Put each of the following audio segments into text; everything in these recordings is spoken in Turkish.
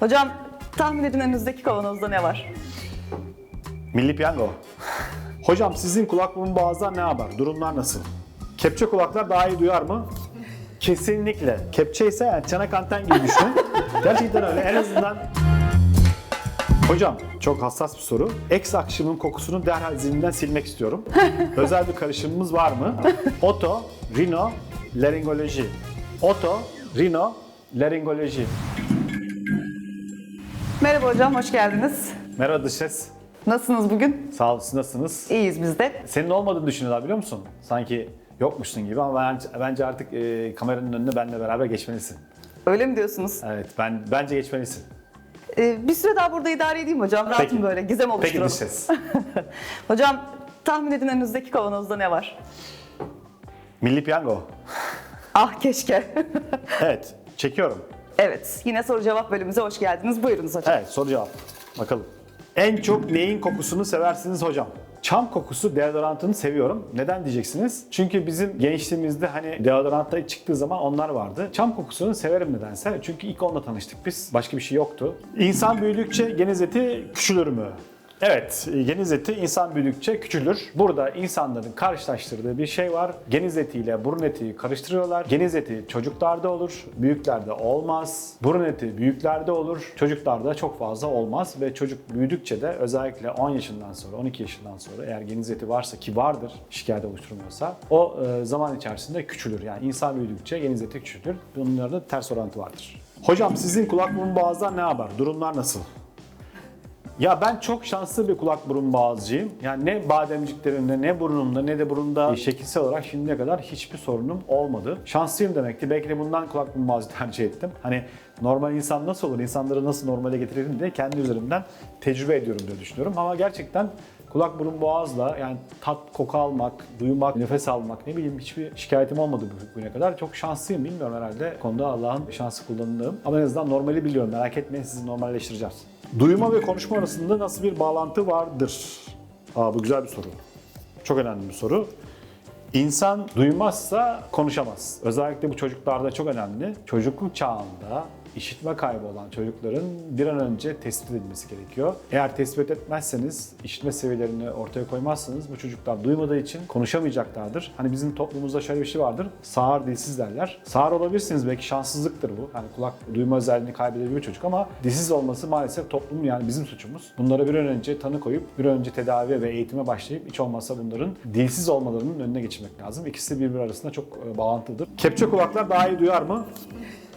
Hocam tahmin edin önünüzdeki kavanozda ne var? Milli Piyango. Hocam sizin kulak burun boğazdan ne haber? Durumlar nasıl? Kepçe kulaklar daha iyi duyar mı? Kesinlikle. Kepçe ise yani çanak anten gibi düşünün. Gerçekten öyle. En azından Hocam çok hassas bir soru. X akşımın kokusunu derhal zihninden silmek istiyorum. Özel bir karışımımız var mı? Oto, rino, laringoloji. Oto, rino, laringoloji. Merhaba hocam, hoş geldiniz. Merhaba dış ses. Nasılsınız bugün? Sağ olun, siz nasılsınız? İyiyiz biz de. Senin olmadığını düşünüyorlar biliyor musun? Sanki yokmuşsun gibi ama bence, bence artık e, kameranın önüne benimle beraber geçmelisin. Öyle mi diyorsunuz? Evet, ben bence geçmelisin. Ee, bir süre daha burada idare edeyim hocam. Rahatım Peki. böyle, gizem Peki oluşturalım. dış ses. Hocam tahmin edin önünüzdeki kavanozda ne var? Milli Piyango. Ah keşke. Evet, çekiyorum. Evet, yine soru cevap bölümümüze hoş geldiniz. Buyurunuz hocam. Evet, soru cevap. Bakalım. En çok neyin kokusunu seversiniz hocam? Çam kokusu deodorantını seviyorum. Neden diyeceksiniz? Çünkü bizim gençliğimizde hani deodorantlar çıktığı zaman onlar vardı. Çam kokusunu severim nedense. Çünkü ilk onunla tanıştık biz. Başka bir şey yoktu. İnsan büyüdükçe geniz eti küçülür mü? Evet, geniz eti insan büyüdükçe küçülür. Burada insanların karşılaştırdığı bir şey var. Geniz eti ile burun eti karıştırıyorlar. Geniz eti çocuklarda olur, büyüklerde olmaz. Burun eti büyüklerde olur, çocuklarda çok fazla olmaz ve çocuk büyüdükçe de özellikle 10 yaşından sonra, 12 yaşından sonra eğer geniz eti varsa ki vardır, şikayet oluşturmuyorsa o e, zaman içerisinde küçülür. Yani insan büyüdükçe geniz eti küçülür. Bunlarda ters orantı vardır. Hocam sizin kulak burun boğazdan ne haber? Durumlar nasıl? Ya ben çok şanslı bir kulak burun boğazcıyım. Yani ne bademciklerimde, ne burnumda, ne de burunda şekilsel olarak şimdiye kadar hiçbir sorunum olmadı. Şanslıyım demekti. Belki de bundan kulak burun boğazı tercih ettim. Hani normal insan nasıl olur, insanları nasıl normale getirelim diye kendi üzerimden tecrübe ediyorum diye düşünüyorum. Ama gerçekten kulak burun boğazla yani tat, koku almak, duymak, nefes almak ne bileyim hiçbir şikayetim olmadı bu- bugüne kadar. Çok şanslıyım bilmiyorum herhalde. Bu konuda Allah'ın şansı kullanılığım. Ama en azından normali biliyorum. Merak etmeyin sizi normalleştireceğiz. Duyma ve konuşma arasında nasıl bir bağlantı vardır? Aa, bu güzel bir soru. Çok önemli bir soru. İnsan duymazsa konuşamaz. Özellikle bu çocuklarda çok önemli. Çocukluk çağında işitme kaybı olan çocukların bir an önce tespit edilmesi gerekiyor. Eğer tespit etmezseniz, işitme seviyelerini ortaya koymazsanız bu çocuklar duymadığı için konuşamayacaklardır. Hani bizim toplumumuzda şöyle bir şey vardır. Sağır dilsiz derler. Sağır olabilirsiniz belki şanssızlıktır bu. Hani kulak duyma özelliğini kaybedebilir bir çocuk ama dilsiz olması maalesef toplumun yani bizim suçumuz. Bunlara bir an önce tanı koyup bir an önce tedavi ve eğitime başlayıp hiç olmazsa bunların dilsiz olmalarının önüne geçmek lazım. İkisi birbiri arasında çok e, bağlantılıdır. Kepçe kulaklar daha iyi duyar mı?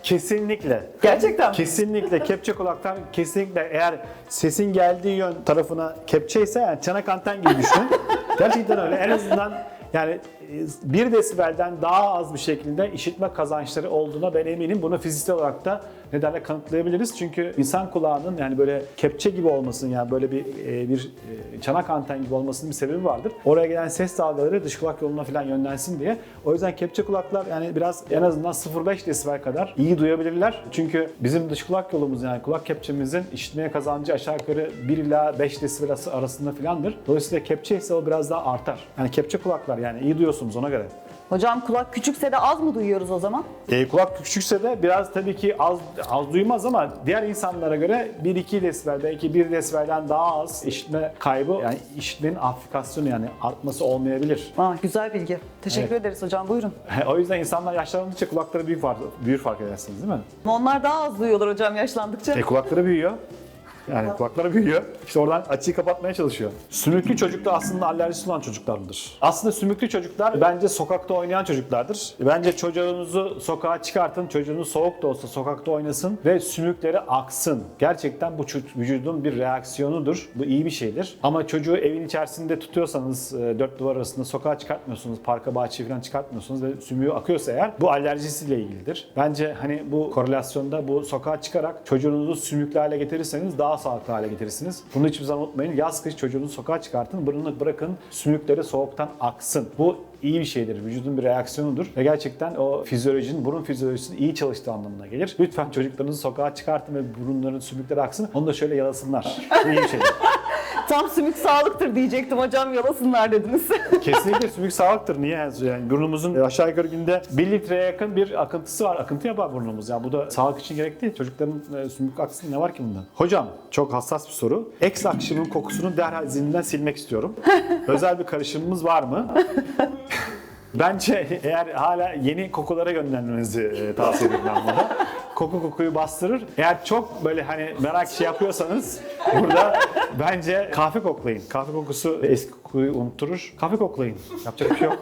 Kesinlikle. Gerçekten mi? Kesinlikle kepçe kulaktan kesinlikle eğer sesin geldiği yön tarafına kepçe ise yani çanak anten gibi düşünün. Gerçekten öyle. En azından yani e, 1 desibelden daha az bir şekilde işitme kazançları olduğuna ben eminim. Bunu fiziksel olarak da nedenle kanıtlayabiliriz. Çünkü insan kulağının yani böyle kepçe gibi olmasının yani böyle bir e, bir e, çanak anten gibi olmasının bir sebebi vardır. Oraya gelen ses dalgaları dış kulak yoluna falan yönlensin diye. O yüzden kepçe kulaklar yani biraz en azından 0.5 desibel kadar iyi duyabilirler. Çünkü bizim dış kulak yolumuz yani kulak kepçemizin işitmeye kazancı aşağı yukarı 1 ila 5 desibel arası- arasında filandır. Dolayısıyla kepçe ise o biraz daha artar. Yani kepçe kulaklar yani iyi duyuyorsunuz ona göre. Hocam kulak küçükse de az mı duyuyoruz o zaman? E, kulak küçükse de biraz tabii ki az az duymaz ama diğer insanlara göre 1-2 desibel belki 1 desibelden daha az işitme kaybı yani işitmenin amplifikasyonu yani artması olmayabilir. Aa, güzel bilgi. Teşekkür Evet. ederiz hocam. Buyurun. o yüzden insanlar yaşlandıkça kulakları büyük fark, büyür fark edersiniz değil mi? Onlar daha az duyuyorlar hocam yaşlandıkça. E kulakları büyüyor. Yani kulakları büyüyor. İşte oradan açıyı kapatmaya çalışıyor. Sümüklü çocuk da aslında alerjisi olan çocuklardır. Aslında sümüklü çocuklar bence sokakta oynayan çocuklardır. Bence çocuğunuzu sokağa çıkartın, çocuğunuz soğuk da olsa sokakta oynasın ve sümükleri aksın. Gerçekten bu vücudun bir reaksiyonudur. Bu iyi bir şeydir. Ama çocuğu evin içerisinde tutuyorsanız e, dört duvar arasında sokağa çıkartmıyorsunuz, parka bahçeye falan çıkartmıyorsunuz ve sümüğü akıyorsa eğer bu alerjisiyle ilgilidir. Bence hani bu korelasyonda bu sokağa çıkarak çocuğunuzu sümüklü hale getirirseniz daha sağlıklı hale getirirsiniz. Bunu hiçbir zaman unutmayın. Yaz kış çocuğunuzu sokağa çıkartın, burnunu bırakın, sümükleri soğuktan aksın. Bu iyi bir şeydir. Vücudun bir reaksiyonudur. Ve gerçekten o fizyolojinin, burun fizyolojisinin iyi çalıştığı anlamına gelir. Lütfen çocuklarınızı sokağa çıkartın ve burunların sümükleri aksın. Onu da şöyle yalasınlar. İyi bir şeydir. Tam sümük sağlıktır diyecektim hocam yalasınlar dediniz. Kesinlikle sümük sağlıktır. Niye? Yani burnumuzun aşağı yukarı günde 1 litreye yakın bir akıntısı var. Akıntı yapar burnumuz. Yani bu da sağlık için gerek değil. Çocukların e, sümük aksın ne var ki bunda? Hocam çok hassas bir soru. Ex akşamın kokusunu derhal zihninden silmek istiyorum. Özel bir karışımımız var mı? Bence eğer hala yeni kokulara yönlenmenizi e, tavsiye ederim ben burada. Koku kokuyu bastırır. Eğer çok böyle hani merak şey yapıyorsanız burada bence kahve koklayın. Kahve kokusu eski kokuyu unutturur. Kahve koklayın. Yapacak bir şey yok.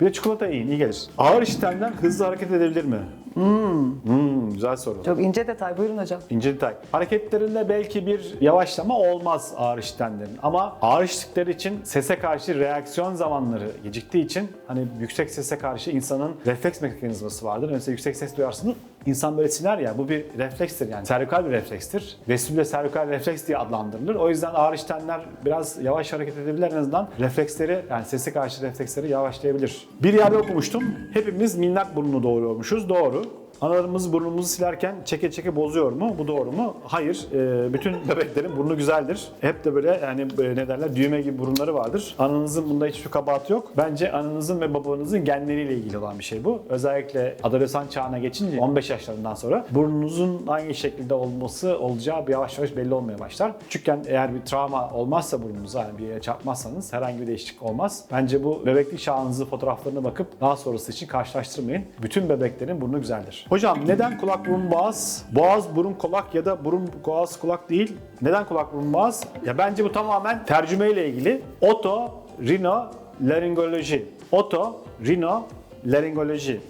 Bir de çikolata yiyin, iyi gelir. Ağır işlemden hızlı hareket edebilir mi? Hmm, güzel soru. Çok ince detay buyurun hocam. İnce detay. Hareketlerinde belki bir yavaşlama olmaz ağır işlemlerin ama ağır işlikleri için sese karşı reaksiyon zamanları geciktiği için hani yüksek sese karşı insanın refleks mekanizması vardır. Mesela yüksek ses duyarsınız insan böyle siner ya bu bir reflekstir yani. Servikal bir reflekstir. Vestibüle servikal refleks diye adlandırılır. O yüzden ağır işlemler biraz yavaş hareket edebilir en azından refleksleri yani sese karşı refleksleri yavaşlayabilir. Bir yerde okumuştum. Hepimiz minnak burnunu doğuruyormuşuz. Doğru. Analarımız burnumuzu silerken çeke çeke bozuyor mu? Bu doğru mu? Hayır. Ee, bütün bebeklerin burnu güzeldir. Hep de böyle yani e, ne derler düğme gibi burunları vardır. Ananızın bunda hiçbir kabahati yok. Bence ananızın ve babanızın genleriyle ilgili olan bir şey bu. Özellikle adolesan çağına geçince 15 yaşlarından sonra burnunuzun hangi şekilde olması olacağı bir yavaş yavaş belli olmaya başlar. Küçükken eğer bir travma olmazsa burnunuza yani bir yere çarpmazsanız herhangi bir değişiklik olmaz. Bence bu bebeklik çağınızı fotoğraflarına bakıp daha sonrası için karşılaştırmayın. Bütün bebeklerin burnu güzeldir. Hocam neden kulak burun boğaz? Boğaz burun kulak ya da burun boğaz kulak değil. Neden kulak burun boğaz? Ya bence bu tamamen tercümeyle ilgili. Oto, rino, laringoloji. Oto, rino, laringoloji.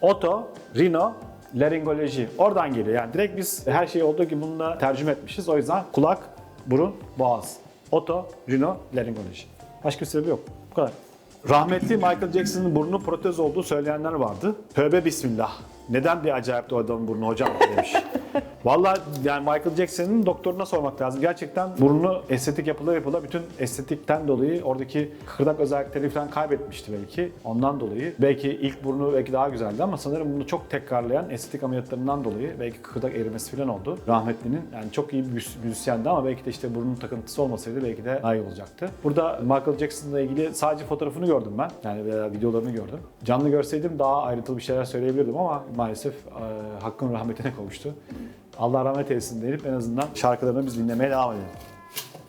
Oto, rino, laringoloji. Oradan geliyor. Yani direkt biz her şeyi olduğu gibi bununla tercüme etmişiz. O yüzden kulak, burun, boğaz. Oto, rino, laringoloji. Başka bir sebebi yok. Bu kadar. Rahmetli Michael Jackson'ın burnu protez olduğu söyleyenler vardı. Tövbe bismillah. Neden bir acayip o adamın burnu hocam demiş. Vallahi yani Michael Jackson'ın doktoruna sormak lazım. Gerçekten burnu estetik yapıla yapıla bütün estetikten dolayı oradaki kıkırdak özellikleri falan kaybetmişti belki. Ondan dolayı. Belki ilk burnu belki daha güzeldi ama sanırım bunu çok tekrarlayan estetik ameliyatlarından dolayı belki kıkırdak erimesi falan oldu. Rahmetlinin yani çok iyi bir müzis- müzisyendi ama belki de işte burnun takıntısı olmasaydı belki de daha iyi olacaktı. Burada Michael Jackson'la ilgili sadece fotoğrafını gördüm ben. Yani veya videolarını gördüm. Canlı görseydim daha ayrıntılı bir şeyler söyleyebilirdim ama maalesef e, hakkın rahmetine kavuştu. Allah rahmet eylesin deyip en azından şarkılarını biz dinlemeye devam edelim.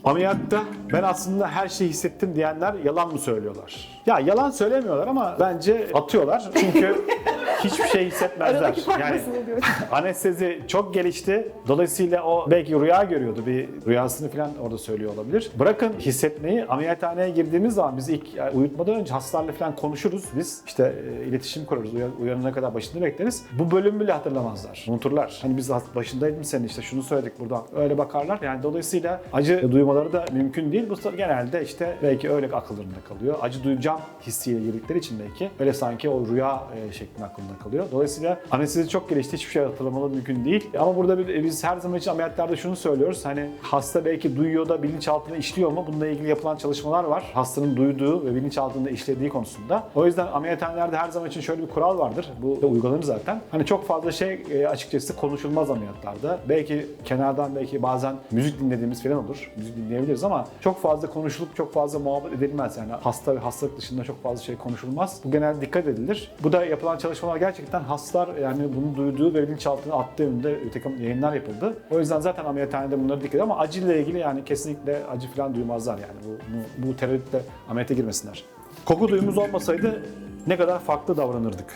Ameliyatta ben aslında her şeyi hissettim diyenler yalan mı söylüyorlar? Ya yalan söylemiyorlar ama bence atıyorlar. Çünkü hiçbir şey hissetmezler. Aradaki fark Yani nasıl oluyor? anestezi çok gelişti. Dolayısıyla o belki rüya görüyordu. Bir rüyasını falan orada söylüyor olabilir. Bırakın hissetmeyi ameliyathaneye girdiğimiz zaman biz ilk yani uyutmadan önce hastalarla falan konuşuruz. Biz işte e, iletişim kurarız. Uyan- uyanana kadar başında bekleriz. Bu bölümü bile hatırlamazlar. Unuturlar. Hani biz başındaydım senin işte şunu söyledik burada. Öyle bakarlar. Yani dolayısıyla acı duymaları da mümkün değil. Bu genelde işte belki öyle akıllarında kalıyor. Acı duyacağım hissiyle girdikleri için belki öyle sanki o rüya e, şeklinde aklında kalıyor. Dolayısıyla anestezi çok gelişti. Hiçbir şey hatırlamaları mümkün değil. Ama burada biz her zaman için ameliyatlarda şunu söylüyoruz. Hani hasta belki duyuyor da bilinçaltına işliyor mu? Bununla ilgili yapılan çalışmalar var. Hastanın duyduğu ve bilinçaltında işlediği konusunda. O yüzden ameliyathanelerde her zaman için şöyle bir kural vardır. Bu da uygulanır zaten. Hani çok fazla şey e, açıkçası konuşulmaz ameliyatlarda. Belki kenardan belki bazen müzik dinlediğimiz falan olur. Müzik dinleyebiliriz ama çok fazla konuşulup çok fazla muhabbet edilmez. Yani hasta ve hastalık dışında çok fazla şey konuşulmaz. Bu genelde dikkat edilir. Bu da yapılan çalışmalar gerçekten hastalar yani bunu duyduğu ve bilinçaltına attığı yönünde bir takım yayınlar yapıldı. O yüzden zaten ameliyathanede bunları dikkat ediyor ama acıyla ilgili yani kesinlikle acı falan duymazlar yani. Bu, bu, bu tereddütle ameliyata girmesinler. Koku duyumuz olmasaydı ne kadar farklı davranırdık.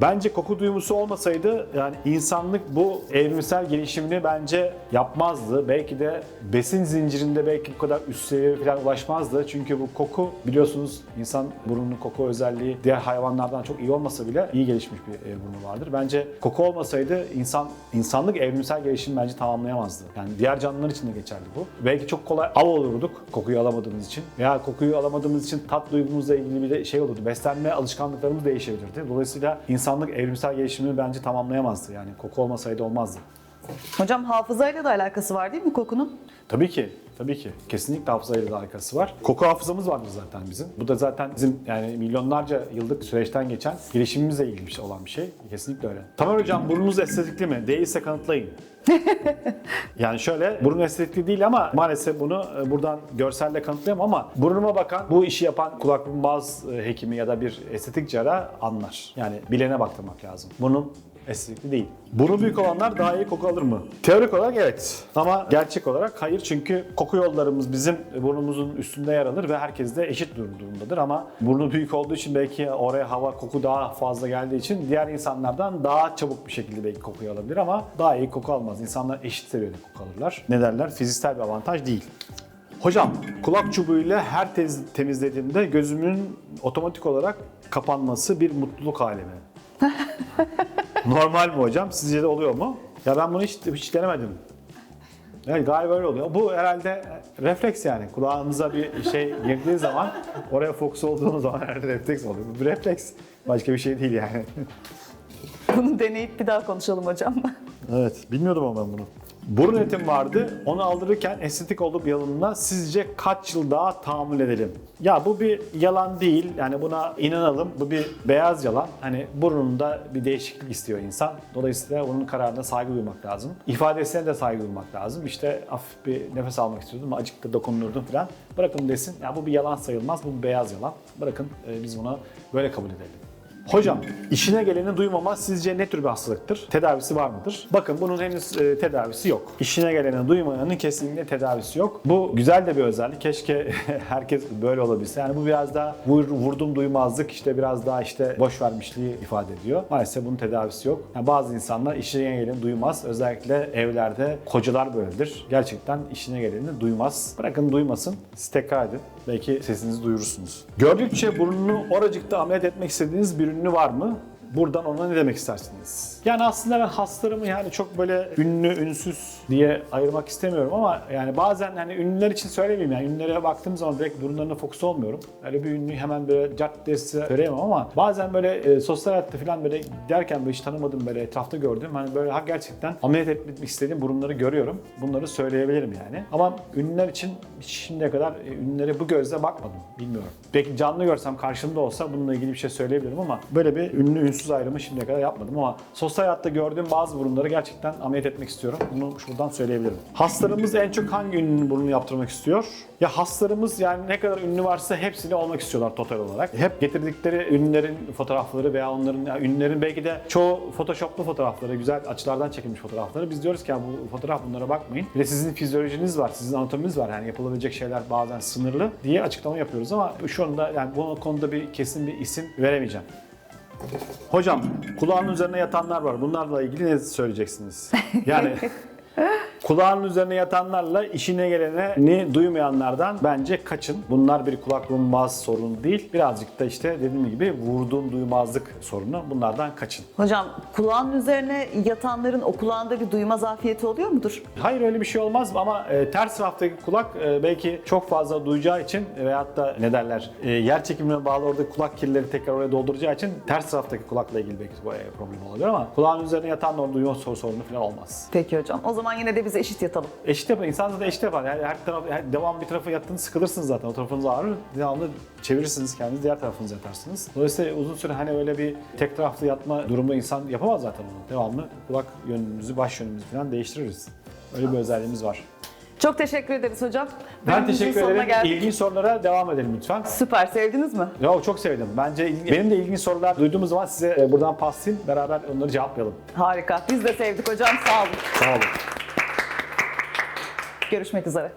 Bence koku duyumusu olmasaydı yani insanlık bu evrimsel gelişimini bence yapmazdı. Belki de besin zincirinde belki bu kadar üst seviyeye falan ulaşmazdı. Çünkü bu koku biliyorsunuz insan burnunun koku özelliği diğer hayvanlardan çok iyi olmasa bile iyi gelişmiş bir e, burnu vardır. Bence koku olmasaydı insan insanlık evrimsel gelişimi bence tamamlayamazdı. Yani diğer canlılar için de geçerli bu. Belki çok kolay av olurduk kokuyu alamadığımız için. Veya kokuyu alamadığımız için tat duygumuzla ilgili bir şey olurdu. Beslenme alışkanlıklarımız değişebilirdi. Dolayısıyla insanlık evrimsel gelişimini bence tamamlayamazdı. Yani koku olmasaydı olmazdı. Hocam hafızayla da alakası var değil mi kokunun? Tabii ki. Tabii ki. Kesinlikle hafızayla da alakası var. Koku hafızamız vardır zaten bizim. Bu da zaten bizim yani milyonlarca yıllık süreçten geçen gelişimimizle ilgili şey olan bir şey. Kesinlikle öyle. Tamer Hocam burnunuz estetikli mi? Değilse kanıtlayın. Yani şöyle burun estetikli değil ama maalesef bunu e, buradan görselle kanıtlayamam ama burnuma bakan bu işi yapan kulak burun boğaz hekimi ya da bir estetik cerrah anlar. Yani bilene baktırmak lazım. Burnum estetikli değil. Burnu büyük olanlar daha iyi koku alır mı? Teorik olarak evet. Ama gerçek olarak hayır çünkü koku yollarımız bizim burnumuzun üstünde yer alır ve herkes de eşit dur- durumdadır ama burnu büyük olduğu için belki oraya hava koku daha fazla geldiği için diğer insanlardan daha çabuk bir şekilde belki kokuyu alabilir ama daha iyi koku almaz. İnsanlar eşit seviyede koku alırlar. Ne derler? Fiziksel bir avantaj değil. Hocam kulak çubuğuyla her tez- temizlediğimde gözümün otomatik olarak kapanması bir mutluluk hali mi? Normal mi hocam? Sizce de oluyor mu? Ya ben bunu hiç, hiç denemedim. Evet galiba öyle oluyor. Bu herhalde refleks yani. Kulağımıza bir şey girdiği zaman oraya fokus olduğunuz zaman herhalde refleks oluyor. Bu bir refleks. Başka bir şey değil yani. Bunu deneyip bir daha konuşalım hocam. Evet, bilmiyordum ama ben bunu. Burun etim vardı. Onu aldırırken estetik olup yalınına sizce kaç yıl daha tahammül edelim? Ya bu bir yalan değil. Yani buna inanalım. Bu bir beyaz yalan. Hani burnunda bir değişiklik istiyor insan. Dolayısıyla onun kararına saygı duymak lazım. İfadesine de saygı duymak lazım. İşte hafif bir nefes almak istiyordum. Acıktı dokunurdum falan. Bırakın desin. Ya bu bir yalan sayılmaz. Bu bir beyaz yalan. Bırakın e, biz bunu böyle kabul edelim. Hocam, işine geleni duymama sizce ne tür bir hastalıktır? Tedavisi var mıdır? Bakın bunun henüz e, tedavisi yok. İşine geleni duymayanın kesinlikle tedavisi yok. Bu güzel de bir özellik. Keşke herkes böyle olabilse. Yani bu biraz daha vur, vurdum duymazlık, işte biraz daha işte boş vermişliği ifade ediyor. Maalesef bunun tedavisi yok. Yani bazı insanlar işine geleni duymaz. Özellikle evlerde kocalar böyledir. Gerçekten işine geleni duymaz. Bırakın duymasın. Siz tekrar edin. Belki sesinizi duyurursunuz. Gördükçe burnunu oracıkta ameliyat etmek istediğiniz bir ünlü var mı? Buradan ona ne demek istersiniz? Yani aslında ben hastalarımı yani çok böyle ünlü, ünsüz diye ayırmak istemiyorum ama yani bazen hani ünlüler için söylemeyeyim yani ünlülere baktığım zaman direkt burunlarına fokus olmuyorum. Öyle bir ünlü hemen böyle size söyleyemem ama bazen böyle e, sosyal hayatta falan böyle derken böyle hiç tanımadığım böyle etrafta gördüğüm hani böyle ha gerçekten ameliyat etmek istediğim burunları görüyorum. Bunları söyleyebilirim yani. Ama ünlüler için şimdiye kadar e, ünlülere bu gözle bakmadım. Bilmiyorum. Belki canlı görsem karşımda olsa bununla ilgili bir şey söyleyebilirim ama böyle bir ünlü ünsüz ayrımı şimdiye kadar yapmadım ama sosyal hayatta gördüğüm bazı burunları gerçekten ameliyat etmek istiyorum. Bunu şuradan söyleyebilirim. Hastalarımız en çok hangi ünlünün burnunu yaptırmak istiyor? Ya hastalarımız yani ne kadar ünlü varsa hepsini olmak istiyorlar total olarak. Hep getirdikleri ünlülerin fotoğrafları veya onların yani ünlülerin belki de çoğu photoshoplu fotoğrafları, güzel açılardan çekilmiş fotoğrafları. Biz diyoruz ki ya bu fotoğraf bunlara bakmayın. Bir de sizin fizyolojiniz var, sizin anatominiz var. Yani yapılabilecek şeyler bazen sınırlı diye açıklama yapıyoruz ama şu anda yani bu konuda bir kesin bir isim veremeyeceğim. Hocam kulağın üzerine yatanlar var. Bunlarla ilgili ne söyleyeceksiniz? Yani kulağın üzerine yatanlarla işine geleni duymayanlardan bence kaçın. Bunlar bir kulak boğaz sorunu değil. Birazcık da işte dediğim gibi vurduğum duymazlık sorunu. Bunlardan kaçın. Hocam kulağın üzerine yatanların o kulağında bir duyma zafiyeti oluyor mudur? Hayır öyle bir şey olmaz ama e, ters taraftaki kulak e, belki çok fazla duyacağı için veyahut da ne derler e, yer çekimine bağlı orada kulak kirleri tekrar oraya dolduracağı için ters taraftaki kulakla ilgili belki bu problem olabilir ama kulağın üzerine yatan orada duyma sor- sorunu falan olmaz. Peki hocam. O zaman yine de biz eşit yatalım. Eşit yapar. İnsan zaten eşit yapar. Yani her taraf, her, devam bir tarafa yattığınız sıkılırsınız zaten. O tarafınız ağrır. Devamlı çevirirsiniz kendinizi diğer tarafınıza yatarsınız. Dolayısıyla uzun süre hani öyle bir tek taraflı yatma durumu insan yapamaz zaten onu. Devamlı kulak yönümüzü, baş yönümüzü falan değiştiririz. Öyle bir özelliğimiz var. Çok teşekkür ederiz hocam. Ben Bölümümüzün teşekkür ederim. geldik. İlginç sorulara devam edelim lütfen. Süper. Sevdiniz mi? Ya çok sevdim. Bence benim de ilginç sorular duyduğumuz zaman size e, buradan paslayayım. Beraber onları cevaplayalım. Harika. Biz de sevdik hocam. Sağ olun. Sağ olun. Görüşmek üzere.